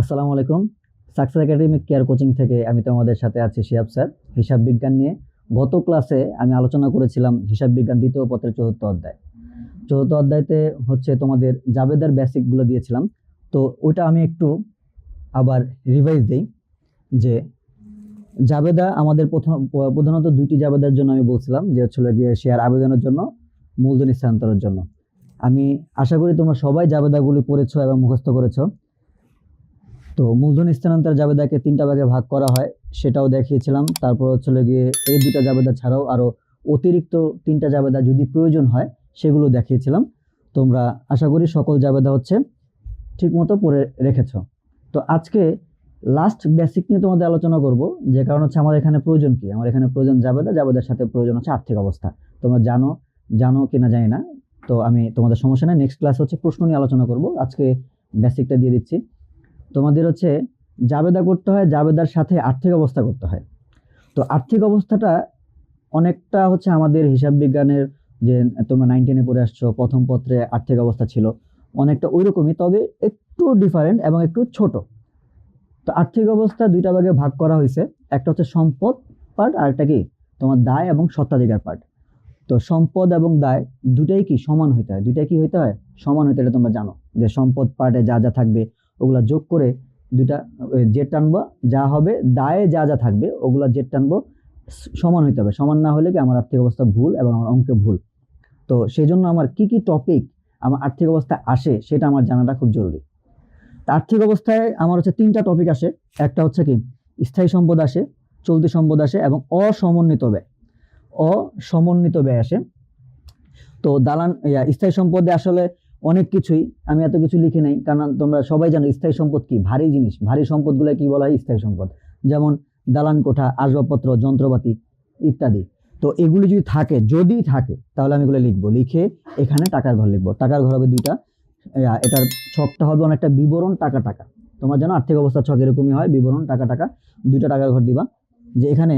আসসালামু আলাইকুম। Success academic care coaching থেকে আমি তোমাদের সাথে আছি শিহাব স্যার। হিসাব বিজ্ঞান নিয়ে গত ক্লাসে আমি আলোচনা করেছিলাম হিসাব বিজ্ঞান দ্বিতীয় পত্রের চতুর্থ অধ্যায়। চতুর্থ অধ্যায়তে হচ্ছে তোমাদের জাবেদার বেসিকগুলো দিয়েছিলাম। তো ওইটা আমি একটু আবার রিভাইজ দিই যে জাবেদা আমাদের প্রথম, প্রধানত দুইটি জাবেদার জন্য আমি বলছিলাম। যে হচ্ছিল গিয়ে শেয়ার আবেদনের জন্য, মূলধন স্থানান্তরের জন্য। আমি আশা করি তোমরা সবাই জাবেদাগুলি পড়েছো এবং মুখস্থ করেছ। তো মূলধন স্থানান্তর জাবেদাকে তিনটা ভাগে ভাগ করা হয়, সেটাও দেখিয়েছিলাম। তারপর হচ্ছিল গিয়ে এই দুটা জাবেদা ছাড়াও আরও অতিরিক্ত তিনটা জাবেদা যদি প্রয়োজন হয়, সেগুলো দেখিয়েছিলাম। তোমরা আশা করি সকল জাবেদা হচ্ছে ঠিকমতো পড়ে রেখেছ। তো আজকে লাস্ট বেসিক নিয়ে তোমাদের আলোচনা করব, যে কারণ হচ্ছে আমার এখানে প্রয়োজন কি? আমার এখানে প্রয়োজন জাবেদা, জাবেদার সাথে প্রয়োজন হচ্ছে আর্থিক অবস্থা। তোমরা জানো জানো কিনা জানি না। তো আমি তোমাদের সমস্যা নেই নেক্সট ক্লাস হচ্ছে প্রশ্ন নিয়ে আলোচনা করব। আজকে বেসিকটা দিয়ে দিচ্ছি। তোমাদের হচ্ছে জাবেদা করতে হয়, জাবেদার সাথে আর্থিক অবস্থা করতে হয়। তো আর্থিক অবস্থাটা অনেকটা হচ্ছে আমাদের হিসাব বিজ্ঞানের যে তোমরা নাইন টেনে পড়ে আসছো, প্রথম পত্রে আর্থিক অবস্থা ছিল, অনেকটা ওই রকমই তবে একটু ডিফারেন্ট এবং একটু ছোট। তো আর্থিক অবস্থা দুইটা ভাগে ভাগ করা হয়েছে, একটা হচ্ছে সম্পদ পার্ট আর একটা কি? তোমার দায় এবং সত্ত্বাধিকার পার্ট তো সম্পদ এবং দায় দুটাই কি সমান হইতে হয়? দুইটাই কি হইতে হয়? সমান হইতে হলে তোমরা জানো। যে সম্পদ পার্টে যা যা থাকবে ওগুলা যোগ করে দুইটা জেড টানবো, যা হবে, দায়ে যা যা থাকবে, ওগুলা জেড টানবো, সমান হইতে হবে। সমান না হলে কি আমার আর্থিক অবস্থা ভুল এবং আমার অঙ্কে ভুল? তো সেই জন্য আমার কি কি টপিক আমার আর্থিক অবস্থা আসে সেটা আমার জানাটা খুব জরুরি। তা আর্থিক অবস্থায় আমার হচ্ছে তিনটা টপিক আসে। একটা হচ্ছে কি, স্থায়ী সম্পদ আসে, চলতি সম্পদ আসে এবং অসমন্বিত ব্যয়। অসমন্বিত ব্যয় আসে। তো দালান স্থায়ী সম্পদে আসলে অনেক কিছুই আমি এত কিছু লিখে নাই, কারণ তোমরা সবাই জানো স্থায়ী সম্পদ কি, ভারী জিনিস, ভারী সম্পদগুলো কি বলা হয় স্থায়ী সম্পদ? যেমন দালান কোঠা, আসবাবপত্র, যন্ত্রপাতি ইত্যাদি। তো এগুলি যদি থাকে যদি থাকে, তাহলে আমি এগুলো লিখব। লিখে এখানে টাকার ঘর লিখব। টাকার ঘর হবে দুইটা। এটার ছকটা হবে অনেকটা বিবরণ, টাকা টাকা। তোমার জানো আর্থিক অবস্থা ছক এরকমই হয়, বিবরণ, টাকা টাকা। দুইটা টাকার ঘর দিবা। যে এখানে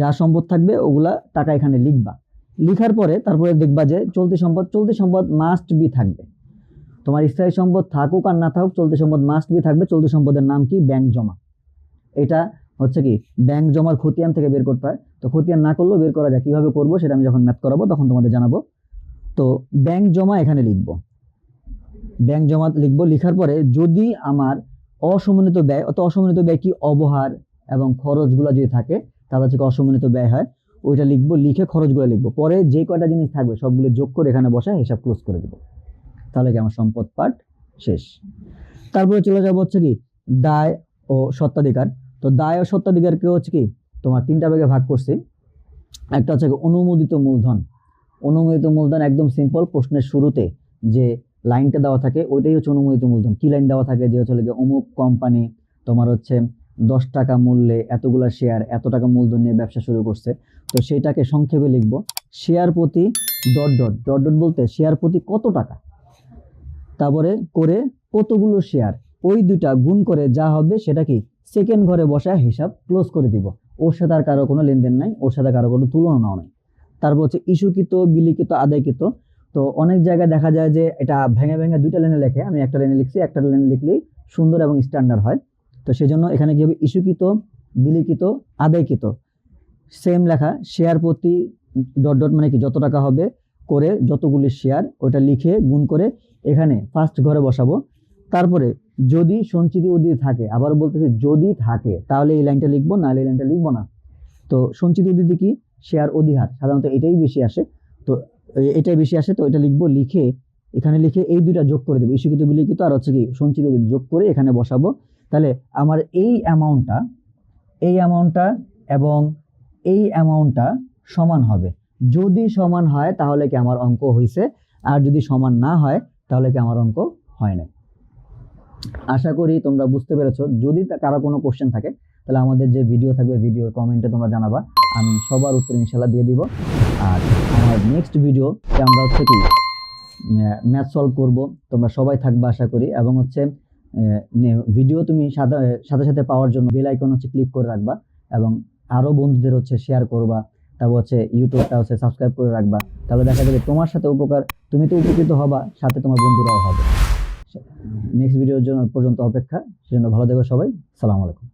যা সম্পদ থাকবে, ওগুলা টাকা এখানে লিখবা। লিখার পরে তারপরে দেখবা যে চলতি সম্পদ চলতি সম্পদ মাস্ট বি থাকবে। তোমার স্থায়ী সম্পদ থাকুক আর না থাকুক, চলতি সম্পদ মাস্ট বি থাকবে। চলতি সম্পদের নাম কি? ব্যাংক জমা। এটা হচ্ছে কি? ব্যাংক জমার খতিয়ান থেকে বের করতে হয়। তো খতিয়ান না করলেও বের করা যায়। কীভাবে করব সেটা আমি যখন ম্যাথ করাবো, তখন তোমাদের জানাব। তো ব্যাংক জমা এখানে লিখব। ব্যাংক জমা লিখব। লিখার পরে যদি আমার অসমন্বিত ব্যয় অত অসমন্বিত ব্যয় কি? অবহার এবং খরচগুলো যদি থাকে, তাহলে হচ্ছে অসমন্বিত ব্যয় হয়। ওইটা লিখব, লিখে খরচগুলো লিখব। পরে যে কয়টা জিনিস থাকবে, সবগুলো যোগ করে এখানে বসায়, হিসাব ক্লোজ করে দেবো। তাহলে কি আমার সম্পদ পাঠ শেষ? তারপরে চলে যাব হচ্ছে কি, দায় ও সত্ত্বাধিকার তো দায় ও সত্ত্বাধিকারকে হচ্ছে কি, তোমার তিনটা ভাগে ভাগ করছি। একটা হচ্ছে অনুমোদিত মূলধন। অনুমোদিত মূলধন একদম সিম্পল প্রশ্নের শুরুতে যে লাইনটা দেওয়া থাকে, ওইটাই হচ্ছে অনুমোদিত মূলধন। কি লাইন দেওয়া থাকে? যে হচ্ছে অমুক কোম্পানি তোমার হচ্ছে দশ টাকা মূল্যে এতগুলা শেয়ার এত টাকা মূলধন নিয়ে ব্যবসা শুরু করছে। তো সেটাকে সংক্ষেপে লিখব শেয়ার প্রতি ডট ডট। ডট ডট বলতে শেয়ার প্রতি কত টাকা? তারপরে করে কতগুলো শেয়ার ওই দুইটা গুণ করে যা হবে সেটা কি? সেকেন্ড ঘরে বসায় হিসাব ক্লোজ করে দিব। ওর সাথে আর কারও কোনো লেনদেন নাই, ওর সাথে কারও কোনো তুলনাও নাই। তারপর হচ্ছে ইস্যুকৃত বিলিখিত আদায়কৃত। তো অনেক জায়গায় দেখা যায় যে এটা ভেঙে ভেঙে দুইটা লেনে লেখে। আমি একটা লেনে লিখছি, একটা লাইনে লিখলেই সুন্দর এবং স্ট্যান্ডার্ড হয়। তো সেই জন্য এখানে কি হবে? ইস্যুকৃত বিলিখিত আদায়কৃত। সেম লেখা শেয়ার প্রতি ডট ডট মানে কি? যত টাকা হবে, করে যতগুলি শেয়ার ওটা লিখে গুণ করে এখানে ফার্স্ট ঘরে বসাবো। তারপরে যদি সঞ্চিতি উদ্ধৃতি থাকে, আবার বলতেছি যদি থাকে, তাহলে এই লাইনটা লিখব, নাহলে এই লাইনটা লিখব না। তো সঞ্চিত উদ্ধৃতি কি? শেয়ার অধিহার, সাধারণত এটাই বেশি আসে। তো এটাই বেশি আসে, তো এটা লিখব, লিখে এখানে লিখে এই দুইটা যোগ করে দেবো। ইস্যুকৃত বিলিখিত আর হচ্ছে কি সঞ্চিত যোগ করে এখানে বসাবো। তাহলে আমার এই অ্যামাউন্টটা এই অ্যামাউন্টটা এবং এই অ্যামাউন্টটা সমান হবে। যদি সমান হয়, তাহলে কি আমার অঙ্ক হয়েছে আর যদি সমান না হয় তাহলে কি আমার অঙ্ক হয় না আশা করি তোমরা বুঝতে পেরেছ। যদি কারও কোনো কোশ্চেন থাকে, তাহলে আমাদের যে ভিডিও থাকবে ভিডিওর কমেন্টে তোমরা জানাবা। আমি সবার উত্তর ইনশাল্লাহ দিয়ে দিব। আর আমার নেক্সট ভিডিও আমরা হচ্ছে কি ম্যাথ সলভ করব। তোমরা সবাই থাকবে আশা করি। এবং হচ্ছে ভিডিও তুমি সাথে সাথে পাওয়ার জন্য বেল আইকন হচ্ছে ক্লিক করে রাখবা। এবং আরও বন্ধুদের হচ্ছে শেয়ার করবা। তারপর হচ্ছে ইউটিউবটা হচ্ছে সাবস্ক্রাইব করে রাখবা। তাহলে দেখা যাবে তোমার সাথে উপকার, তুমি তো উপকৃত হবা, সাথে তোমার বন্ধুরাও হবে। নেক্সট ভিডিওর জন্য পর্যন্ত অপেক্ষা সেজন্য ভালো দেখো সবাই। সালাম আলাইকুম।